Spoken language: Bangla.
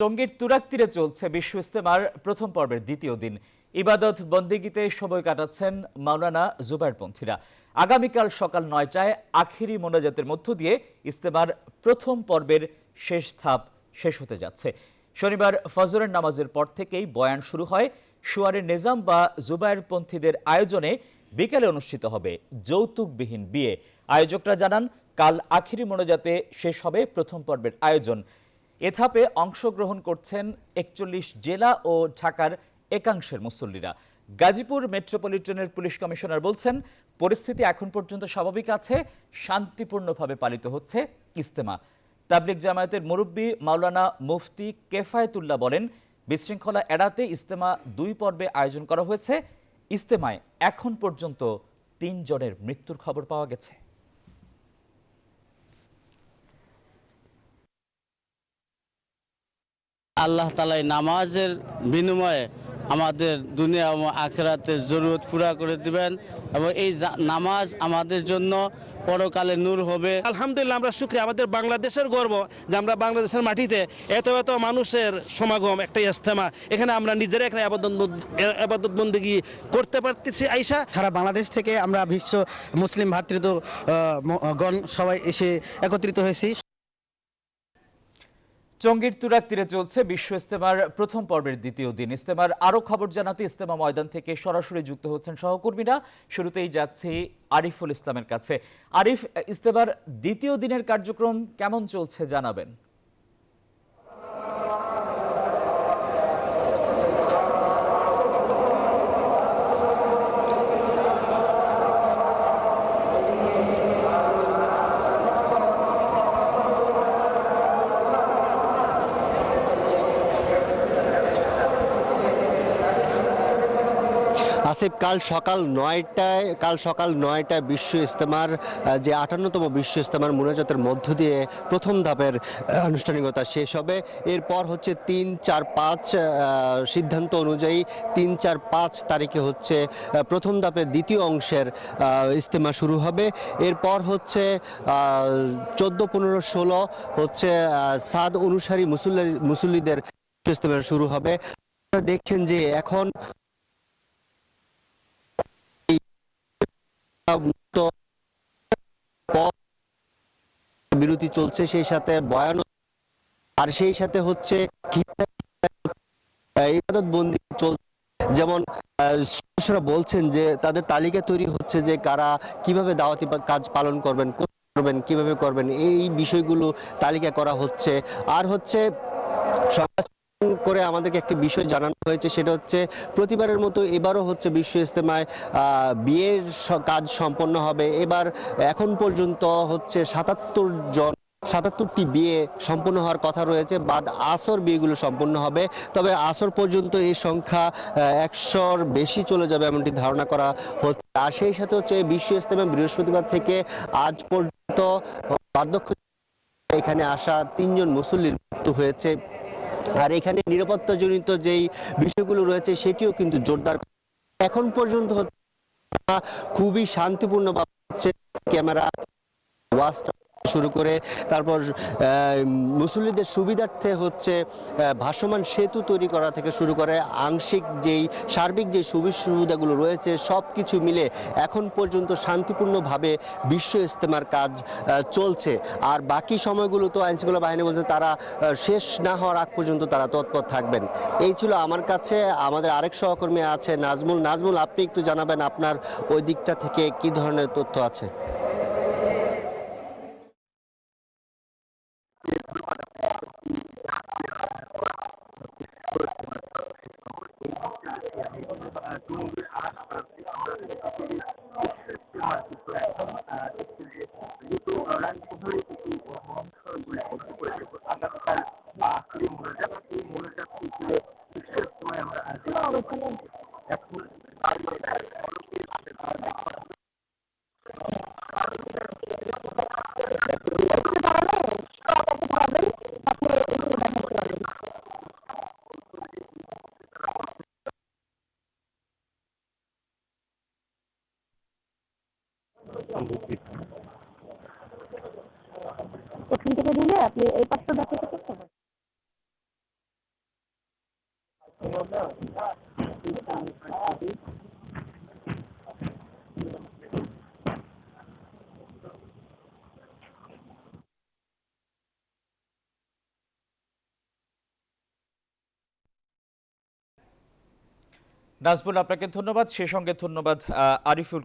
টঙ্গীর তুরাক তীরে চলছে বিশ্ব ইস্তেমার প্রথম পর্বের দ্বিতীয় দিন। ইবাদত বন্দিগিতে সময় কাটাচ্ছেন মাওলানা জুবাইরপন্থীরা। আগামীকাল সকাল নয়টায় আখিরি মোনাজাতের মধ্য দিয়ে ইস্তেমার প্রথম পর্বের শেষ ধাপ শেষ হতে যাচ্ছে। শনিবার ফজরের নামাজের পর থেকেই বয়ান শুরু হয়। সুয়ারের নিজাম বা জুবাইরপন্থীদের আয়োজনে বিকেলে অনুষ্ঠিত হবে যৌতুকবিহীন বিয়ে। আয়োজকরা জানান, কাল আখিরি মোনাজাতে শেষ হবে প্রথম পর্বের আয়োজন। এ ধাপে অংশগ্রহণ করছেন একচল্লিশ জেলা ও ঢাকার একাংশের মুসল্লিরা। গাজীপুর মেট্রোপলিটনের পুলিশ কমিশনার বলছেন, পরিস্থিতি এখন পর্যন্ত স্বাভাবিক আছে, শান্তিপূর্ণভাবে পালিত হচ্ছে ইস্তেমা তাবলিক জামায়াতের মুরব্বী মাওলানা মুফতি কেফায়েতুল্লাহ বলেন, বিশৃঙ্খলা এড়াতে ইস্তেমা দুই পর্বে আয়োজন করা হয়েছে। ইস্তেমায় এখন পর্যন্ত তিনজনের মৃত্যুর খবর পাওয়া গেছে। আল্লাহ তালাই নামাজের বিনিময়ে আমাদের দুনিয়া এবং আখেরাতের জরুরত পুরা করে দিবেন এবং এই নামাজ আমাদের জন্য পরকালে নূর হবে। আলহামদুলিল্লাহ আমরা সুক্রিয়া আমাদের বাংলাদেশের গর্ব যে আমরা বাংলাদেশের মাটিতে এত এত মানুষের সমাগম একটা ইস্তেমা এখানে আমরা নিজেরা এখানে আবাদত বন্দিগি করতে পারতেছি। আইসা সারা বাংলাদেশ থেকে আমরা বিশ্ব মুসলিম ভাতৃত্ব গণ সবাই এসে একত্রিত হয়েছি। চঙ্গীর তুরাক তীরে চলছে বিশ্ব ইস্তেমার প্রথম পর্বের দ্বিতীয় দিন। ইস্তেমার আরও খবর জানাতে ইস্তেমা ময়দান থেকে সরাসরি যুক্ত হচ্ছেন সহকর্মীরা। শুরুতেই যাচ্ছি আরিফুল ইসলামের কাছে। আরিফ, ইস্তেমার দ্বিতীয় দিনের কার্যক্রম কেমন চলছে জানাবেন? আসিফ কাল সকাল নয়টায় কাল সকাল নয়টায় বিশ্ব ইস্তেমার যে আটান্নতম বিশ্ব ইস্তেমার মুনাজাতের মধ্য দিয়ে প্রথম ধাপের আনুষ্ঠানিকতা শেষ হবে। এরপর হচ্ছে তিন চার পাঁচ সিদ্ধান্ত অনুযায়ী তিন চার পাঁচ তারিখে হচ্ছে প্রথম ধাপের দ্বিতীয় অংশের আহ, ইস্তেমা শুরু হবে। এরপর হচ্ছে চোদ্দ পনেরো ষোলো হচ্ছে সাদ অনুসারী মুসল্লি মুসল্লিদের ইস্তেমা শুরু হবে। দেখছেন যে এখন বিরতি চলছে সেই সাথে বয়ান আর সেই সাথে হচ্ছে ইবাদত বন্দি চলছে। যেমন বলছেন যে তাদের তালিকা তৈরি হচ্ছে যে কারা কীভাবে দাওয়াতি কাজ পালন করবেন করবেন কীভাবে করবেন এই বিষয়গুলো তালিকা করা হচ্ছে। আর হচ্ছে করে আমাদেরকে একটি বিষয় জানানো হয়েছে সেটা হচ্ছে প্রতিবারের মতো এবারও হচ্ছে বিশ্ব ইস্তেমায় আহ, বিয়ের কাজ সম্পন্ন হবে। এবার এখন পর্যন্ত হচ্ছে সাতাত্তর জন সাতাত্তরটি বিয়ে সম্পূর্ণ হওয়ার কথা রয়েছে। বাদ আসর বিয়েগুলো সম্পূর্ণ হবে। তবে আসর পর্যন্ত এই সংখ্যা একশোর বেশি চলে যাবে এমনটি ধারণা করা হচ্ছে। আর সেই সাথে হচ্ছে বিশ্ব ইস্তেমা বৃহস্পতিবার থেকে আজ পর্যন্ত বার্ধক্য এখানে আসা তিনজন মুসল্লির মৃত্যু হয়েছে। আর এখানে নিরাপত্তাজনিত যেই বিষয়গুলো রয়েছে, সেটিও কিন্তু জোরদার এখন পর্যন্ত খুবই শান্তিপূর্ণ ক্যামেরা, ওয়াচ শুরু করে, তারপর মুসল্লিদের সুবিধার্থে হচ্ছে ভাসমান সেতু তৈরি করা থেকে শুরু করে, আংশিক যেই, সার্বিক যে সুবিধা সুবিধাগুলো রয়েছে সব কিছু মিলে এখন পর্যন্ত শান্তিপূর্ণভাবে বিশ্ব ইস্তেমার কাজ চলছে। আর বাকি সময়গুলো তো আইনশৃঙ্খলা বাহিনী বলছে তারা শেষ না হওয়ার আগ পর্যন্ত তারা তৎপর থাকবেন। এই ছিল আমার কাছে, আমাদের আরেক সহকর্মী আছে, নাজমুল। নাজমুল, আপনি একটু জানাবেন আপনার ওই দিকটা থেকে কি ধরনের তথ্য আছে? এখান থেকে দিলে আপনি এই পাঁচশো টাকা করতে পারেন নাজবুল আপনাকে ধন্যবাদ। সে সঙ্গে ধন্যবাদ আহ, আরিফুল